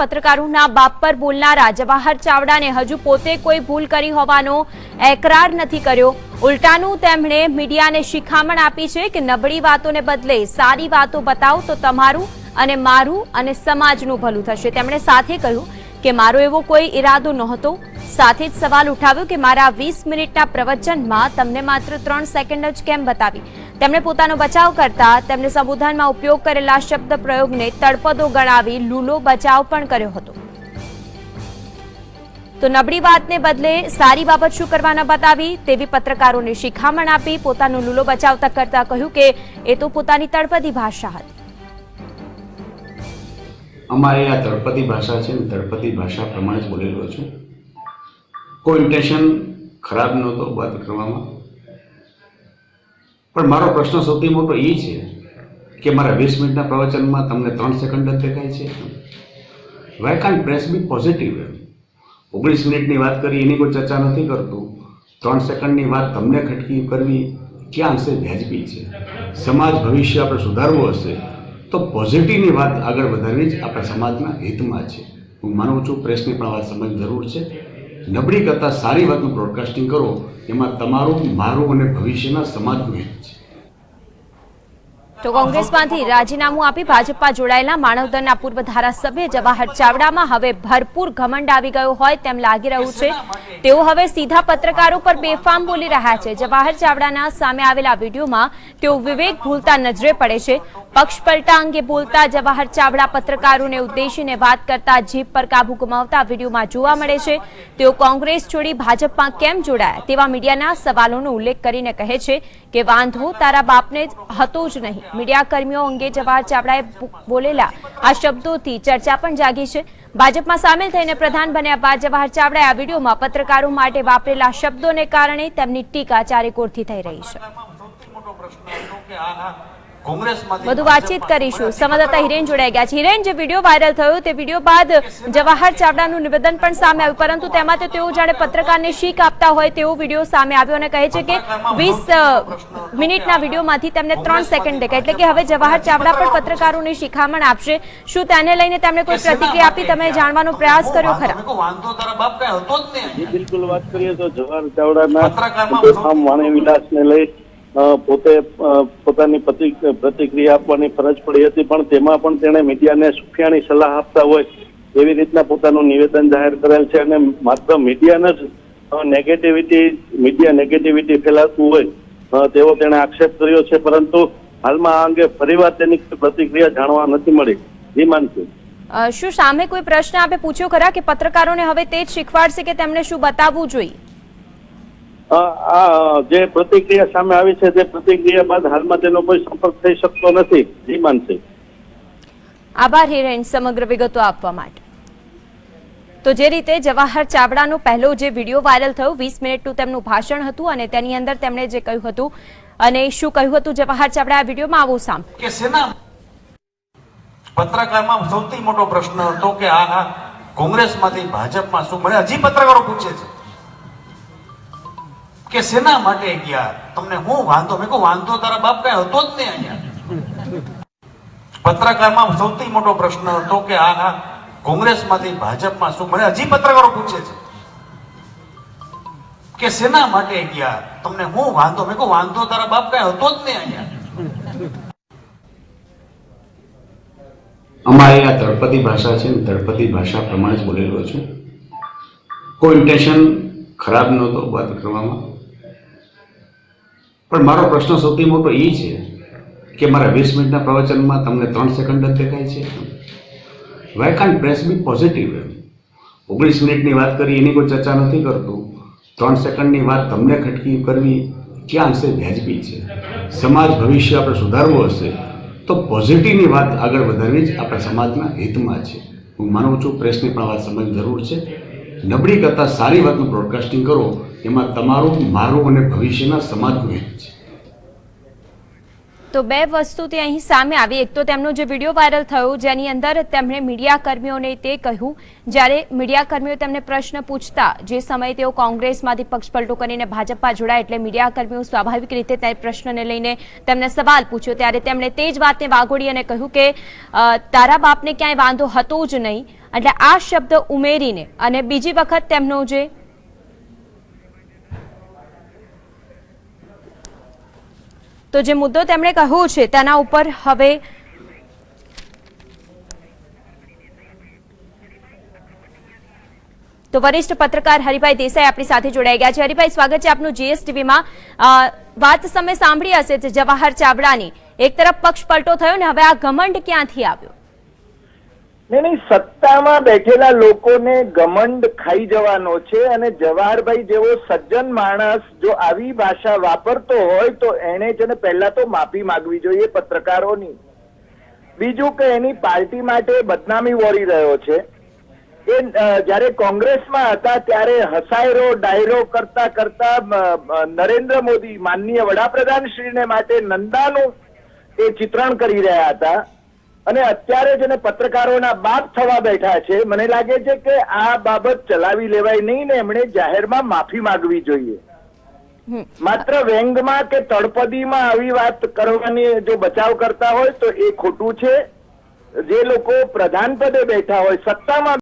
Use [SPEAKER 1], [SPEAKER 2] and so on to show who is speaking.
[SPEAKER 1] પત્રકારોના બાપ પર બોલનારા જવાહર ચાવડાને હજુ પોતે કોઈ ભૂલ કરી હોવાનો એકરાર નથી કર્યો. ઉલટાનું તેમણે મીડિયાને શિખામણ આપી છે કે નબળી વાતોને બદલે સારી વાતો બતાવો તો તમારું અને મારું અને સમાજનું ભલું થશે. તેમણે સાથે કહ્યું કે મારો એવો કોઈ ઈરાદો નહોતો. સાથે જ સવાલ ઉઠાવ્યો કે મારા વીસ મિનિટના પ્રવચનમાં તમને માત્ર ત્રણ સેકન્ડ જ કેમ બતાવી? તેમણે પોતાનો બચાવ કરતા તેમને સંબોધનમાં ઉપયોગ કરેલા શબ્દ પ્રયોગને તળપદો ગણાવી લૂલો બચાવ પણ કર્યો હતો. તો નબળી વાતને બદલે સારી બાબત શું કરવાના બતાવી? તેવી પત્રકારોને શિખામણ આપી પોતાનો લૂલો બચાવતા કરતા કહ્યું કે એ તો પોતાની તળપદી ભાષા હતી.
[SPEAKER 2] અમારે આ તળપદી ભાષા છે તળપદી ભાષા પ્રમાણે જ બોલેલો છું. કોઈ ઇન્ટેન્શન ખરાબ નહોતો વાત કરવામાં. પણ મારો પ્રશ્ન સૌથી મોટો એ છે કે મારા વીસ મિનિટના પ્રવચનમાં તમને ત્રણ સેકન્ડ જ દેખાય છે. Why can't press be positive ઓગણીસ મિનિટની વાત કરી, એની કોઈ ચર્ચા નથી કરતું. ત્રણ સેકન્ડની વાત તમને ખટકી કરવી ક્યાં અંશે વ્યાજબી છે? સમાજ ભવિષ્ય આપણે સુધારવું હશે તો પોઝિટિવની વાત આગળ વધારવી જ આપણા સમાજના હિતમાં છે. હું માનું છું પ્રેસની પણ વાત સમજ જરૂર છે. નબળી કરતાં સારી વાતનું બ્રોડકાસ્ટિંગ કરો એમાં તમારું મારું અને ભવિષ્યના સમાજનું હિત છે.
[SPEAKER 1] તો કોંગ્રેસમાંથી રાજીનામું આપી ભાજપમાં જોડાયેલા માનવદળના પૂર્વ ધારાસભ્ય જવાહર ચાવડામાં હવે ભરપૂર ઘમંડ આવી ગયો હોય તેમ લાગી રહ્યું છે. તેઓ હવે સીધા પત્રકારો પર બેફામ બોલી રહ્યા છે. જવાહર ચાવડાના સામે આવેલા વિડીયોમાં તેઓ વિવેક ભૂલતા નજરે પડે છે. પક્ષ પલટા અંગે બોલતા જવાહર ચાવડા પત્રકારોને ઉદ્દેશીને વાત કરતા જીભ પર કાબુ ગુમાવતા વિડીયોમાં જોવા મળે છે. તેઓ કોંગ્રેસ છોડી ભાજપમાં કેમ જોડાયા તેવા મીડિયાના સવાલોનો ઉલ્લેખ કરીને કહે છે કે વાંધો તારા બાપને હતો જ નહીં. મીડિયા કર્મીઓ અંગે જવાહર ચાવડાએ બોલેલા આ શબ્દોથી ચર્ચા પણ જાગી છે. ભાજપમાં સામેલ થઈને પ્રધાન બન્યા બાદ જવાહર ચાવડાએ આ વિડીયોમાં પત્રકારો માટે વાપરેલા શબ્દોને કારણે તેમની ટીકા ચારેકોરથી થઈ રહી છે. વધુ વાતચીત કરીશું. સંવાદદાતા હિરેન જોડાઈ ગયા છે. હિરેન જે વીડિયો વાયરલ થયો તે વીડિયો બાદ જવાહર ચાવડાનું નિવેદન પણ સામે આવ્યું પરંતુ તેમાં તો તેઓ જાણે પત્રકારને શીખ આપતા હોય તેવો વીડિયો સામે આવ્યો અને કહે છે કે વીસ મિનિટના વિડીયોમાંથી તેમને ત્રણ સેકન્ડ દેખાય. એટલે કે હવે જવાહર ચાવડા પણ પત્રકારોને શિખામણ આપશે. શું તેને લઈને તેમણે કોઈ પ્રતિક્રિયા આપી? તમે જાણવાનો પ્રયાસ કર્યો ખરા.
[SPEAKER 3] બિલકુલ વાત કરીએ તો જવાહર ચાવડાના વાણી વિલાસને લઈ પોતે પોતાની પ્રતિક્રિયા આપવાની ફરજ પડી હતી, પણ તેમાં પણ તેણે મીડિયાને સુફિયાણી સલાહ આપતા હોય એવી રીતના પોતાનું નિવેદન જાહેર કરેલ છે અને માત્ર મીડિયાને જ નેગેટિવિટી મીડિયા નેગેટિવિટી ફેલાવતું હોય તેવો તેણે આક્ષેપ કર્યો છે, પરંતુ હાલમાં આ અંગે ફરીવાર તેની પ્રતિક્રિયા જાણવા નથી મળી.
[SPEAKER 1] હિમાંશુ. શું સામે કોઈ પ્રશ્ન આપે? પૂછ્યો ખરા કે પત્રકારોને હવે તે જ શીખવાડશે કે તેમને શું બતાવવું જોઈએ?
[SPEAKER 3] આ જે પ્રતિક્રિયા સામે આવી છે તે પ્રતિક્રિયા બાદ હાલમાં તેનો કોઈ સંપર્ક થઈ શકતો નથી. ધીમાનસિંહ
[SPEAKER 1] આભાર હિરેન સમગ્ર વિગતો આપવા માટે. તો જે રીતે જવાહર ચાવડાનો પહેલો જે વીડિયો વાયરલ થયો વીસ મિનિટનું તેમનું ભાષણ હતું અને તેની અંદર તેમણે જે કહ્યું હતું અને શું કહ્યું હતું જવાહર ચાવડા આ વિડીયોમાં આવું સામ.
[SPEAKER 4] કે સેના પત્રકારમાં સૌથી મોટો પ્રશ્ન હતો કે આ આ કોંગ્રેસમાંથી ભાજપમાં શું મને હજી પત્રકારો પૂછે છે. કે શેના માટે ગયા? તમને હું વાંધો? મેં કહું, વાંધો તારા બાપ કઈ હતો જ નહીં અહીંયા. પત્રકારમાં સૌથી મોટો પ્રશ્ન હતો કે આ આ કોંગ્રેસમાંથી ભાજપમાં શું મને હજી પત્રકારો પૂછે છે કે શેના માટે ગયા? તમને હું વાંધો? મેં કહું, વાંધો તારા બાપ કઈ હતો જ નહીં અહીંયા.
[SPEAKER 2] અમારે આ તળપદી ભાષા છે ને તળપદી ભાષા પ્રમાણે જ બોલેલો છું. કોઈ ઇન્ટેન્શન ખરાબ નહોતો વાત કરવામાં. પણ મારો પ્રશ્ન સૌથી મોટો એ છે કે મારા વીસ મિનિટના પ્રવચનમાં તમને ત્રણ સેકન્ડ જ દેખાય છે? Why can't press be positive ઓગણીસ મિનિટની વાત કરી, એની કોઈ ચર્ચા નથી કરતું. ત્રણ સેકન્ડની વાત તમને ખટકી કરવી ક્યાં અંશે વ્યાજબી છે? સમાજ ભવિષ્ય આપણે સુધારવું હશે, તો પોઝિટિવની વાત આગળ વધારવી જ આપણા સમાજના હિતમાં છે. હું માનું છું પ્રેસની પણ વાત સમજ જરૂર છે. નબળી કરતાં સારી વાતનું બ્રોડકાસ્ટિંગ કરો એમાં તમારું, મારું અને ભવિષ્યના સમાજનું હિત છે.
[SPEAKER 1] તો બે વસ્તુ તે અહીં સામે આવી. એક તો તેમનો જે વીડિયો વાયરલ થયો, જેની અંદર તેમણે મીડિયાકર્મીઓને તે કહ્યું, જ્યારે મીડિયા કર્મીઓ તેમને પ્રશ્ન પૂછતા, જે સમયે તેઓ કોંગ્રેસમાંથી પક્ષ પલટો કરીને ભાજપમાં જોડાય એટલે મીડિયાકર્મીઓ સ્વાભાવિક રીતે તે પ્રશ્નને લઈને તેમને સવાલ પૂછ્યો. ત્યારે તેમણે તે જ વાતને વાગોડી અને કહ્યું કે તારા બાપને ક્યાંય વાંધો હતો જ નહીં. એટલે આ શબ્દ ઉમેરીને અને બીજી વખત તેમનો જે તો જે મુદ્દો તેમણે કહ્યો છે, તેના ઉપર હવે તો વરિષ્ઠ પત્રકાર હરિભાઈ દેસાઈ આપણી સાથે જોડાઈ ગયા છે. હરિભાઈ, સ્વાગત છે આપનું જીએસટીવીમાં. વાત સમય સાંભળી હશે જવાહર ચાવડાની. એક તરફ પક્ષ પલટો થયો ને, હવે આ ઘમંડ ક્યાંથી આવ્યો?
[SPEAKER 5] નહીં નહીં, સત્તામાં બેઠેલા લોકોને ગમંડ ખાઈ જવાનો છે અને જવાહરભાઈ જેવો સજ્જન માણસ જો આવી ભાષા વાપરતો હોય તો એને છે ને પહેલા તો માફી માંગવી જોઈએ પત્રકારોની. બીજું કે એની પાર્ટી માટે બદનામી વોરી રહ્યો છે. એ જ્યારે કોંગ્રેસમાં હતા ત્યારે હસાયરો, ડાયરો કરતા કરતા નરેન્દ્ર મોદી માનનીય વડાપ્રધાન શ્રીને માટે નંદાનું એ ચિત્રણ કરી રહ્યા હતા. અને અત્યારે જેને પત્રકારોના બાપ થવા બેઠા છે. મને લાગે છે કે આ બાબત ચલાવી લેવાય નહીં ને એમણે જાહેરમાં માફી માંગવી જોઈએ. માત્ર વ્યંગમાં કે તળપદીમાં આવી વાત કરવાની જો બચાવ કરતા હોય તો એ ખોટું છે. જે લોકો પ્રધાન પદે બેઠા હોય સત્તામાં